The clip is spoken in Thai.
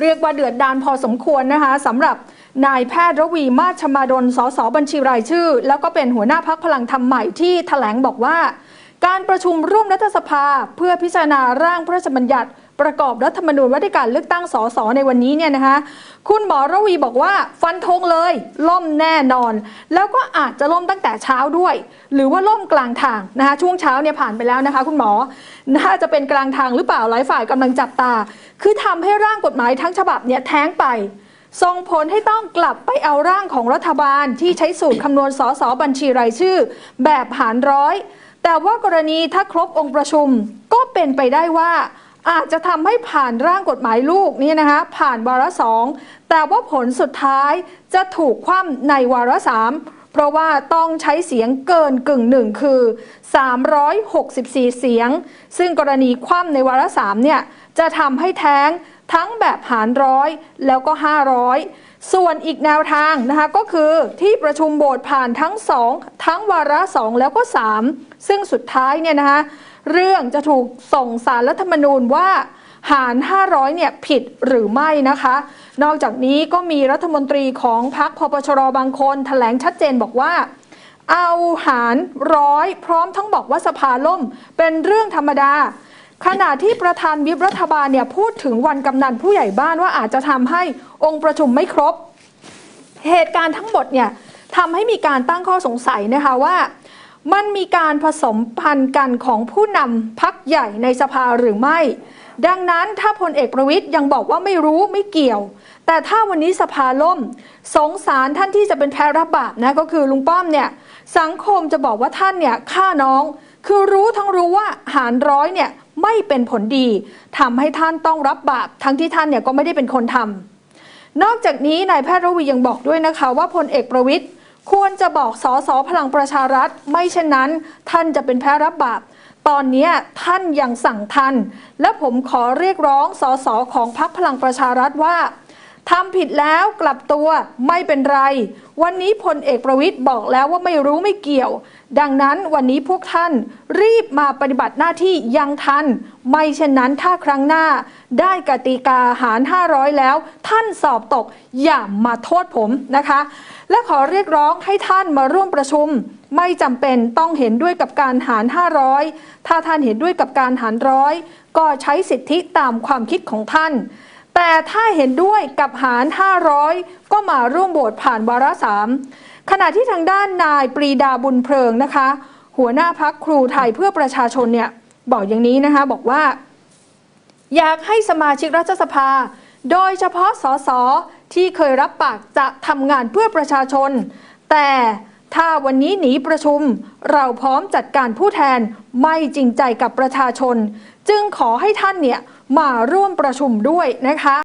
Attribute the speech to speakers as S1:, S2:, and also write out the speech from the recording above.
S1: เรียกว่าเดือดดานพอสมควรนะคะสำหรับนายแพทย์ระวีมาชมาดลสสบัญชีรายชื่อ แล้วก็เป็นหัวหน้าพักพลังธรรมใหม่ที่แถลงบอกว่า การประชุมร่วมรัฐสภาเพื่อพิจารณาร่างพระราชบัญญัติ ประกอบรัฐธรรมนูญว่าด้วยการเลือกตั้งสสในวันนี้เนี่ยนะคะ คุณหมอระวีบอกว่าฟันธงเลยล่มแน่นอน แล้วก็อาจจะล่มตั้งแต่เช้าด้วย หรือว่าล่มกลางทางนะคะช่วงเช้าเนี่ยผ่านไปแล้วนะคะ คุณหมอน่าจะเป็นกลางทางหรือเปล่าหลายฝ่ายกำลังจับตา คือทำให้ร่างกฎหมายทั้งฉบับเนี่ยแท้งไปส่งผลให้ต้องกลับไปเอาร่างของรัฐบาลที่ใช้สูตรคำนวณสสบัญชีรายชื่อ แบบหารร้อย แต่ว่ากรณีถ้าครบองค์ประชุมก็เป็นไปได้ว่า อาจจะทำให้ผ่านร่างกฎหมายลูกนี่นะคะผ่านวาระสองแต่ว่าผลสุดท้ายจะถูกคว่ำในวาระสามเพราะว่าต้องใช้เสียงเกินกึ่งหนึ่งคือ 364 เสียง ซึ่งกรณีคว่ำในวาระสามเนี่ยจะทำให้แท้ง ทั้งแบบหารร้อยแล้วก็ 500 ส่วนอีกแนวทางนะคะก็คือที่ประชุมโบสผ่านทั้งสองทั้งวาระสองแล้วก็ 3 ซึ่งสุดท้ายเนี่ยนะคะเรื่องจะถูกส่งสารรัฐธรรมนูญว่าหาร 500 เนี่ยผิดหรือไม่นะคะ นอกจากนี้ก็มีรัฐมนตรีของพรรคพปชรบางคนแถลงชัดเจนบอกว่า เอาหารร้อยพร้อมทั้งบอกว่าสภาล่มเป็นเรื่องธรรมดา ขณะที่ประธานวิปรัฐบาลเนี่ยพูดถึงวันกำนันผู้ใหญ่บ้านว่าอาจจะทำให้องค์ประชุมไม่ครบ เหตุการณ์ทั้งหมดเนี่ยทำให้มีการตั้งข้อสงสัยนะคะว่า มันมีการผสมพันธ์กันของผู้นำพักใหญ่ในสภาหรือไม่ ดังนั้นถ้าพลเอกประวิทย์ยังบอกว่าไม่รู้ไม่เกี่ยว แต่ถ้าวันนี้สภาล่ม สงสารท่านที่จะเป็นแพ้รับบาปนะก็คือลุงป้อมเนี่ยสังคมจะบอกว่าท่านเนี่ยฆ่าน้อง คือรู้ทั้งรู้ว่าหารร้อยเนี่ย ไม่เป็นผลดีทำให้ท่านต้องรับบาปทั้งที่ท่านเนี่ยก็ไม่ได้เป็นคนทำนอกจากนี้นายแพทย์รวียังบอกด้วยนะคะว่าพลเอกประวิทย์ควรจะบอกสอสอพลังประชารัฐ ไม่เช่นนั้น ท่านจะเป็นแพ้รับบาปตอนนี้ท่านยังสั่งทัน และผมขอเรียกร้องสอสอของพรรคพลังประชารัฐว่า ทำผิดแล้วกลับตัวไม่เป็นไร วันนี้พลเอกประวิทย์บอกแล้วว่าไม่รู้ไม่เกี่ยว ดังนั้นวันนี้พวกท่านรีบมาปฏิบัติหน้าที่ยังทัน ไม่เช่นนั้นถ้าครั้งหน้า ได้กติกาหาร 500 แล้ว ท่านสอบตกอย่ามาโทษผมนะคะ และขอเรียกร้องให้ท่านมาร่วมประชุม ไม่จำเป็นต้องเห็นด้วยกับการหาร 500 ถ้าท่านเห็นด้วยกับการหารร้อยก็ใช้สิทธิตามความคิดของท่าน แต่ถ้าเห็นด้วยกับหาร 500 ก็มาร่วมโหวตผ่านวาระสามขณะที่ทางด้านนายปรีดาบุญเพลิงนะคะ หัวหน้าพักครูไทยเพื่อประชาชนเนี่ยบอกอย่างนี้นะคะบอกว่า อยากให้สมาชิกรัฐสภา โดยเฉพาะสสที่เคยรับปากจะทำงานเพื่อประชาชน แต่ ถ้าวันนี้หนีประชุม เราพร้อมจัดการผู้แทนไม่จริงใจกับประชาชน จึงขอให้ท่านเนี่ยมาร่วมประชุมด้วยนะคะ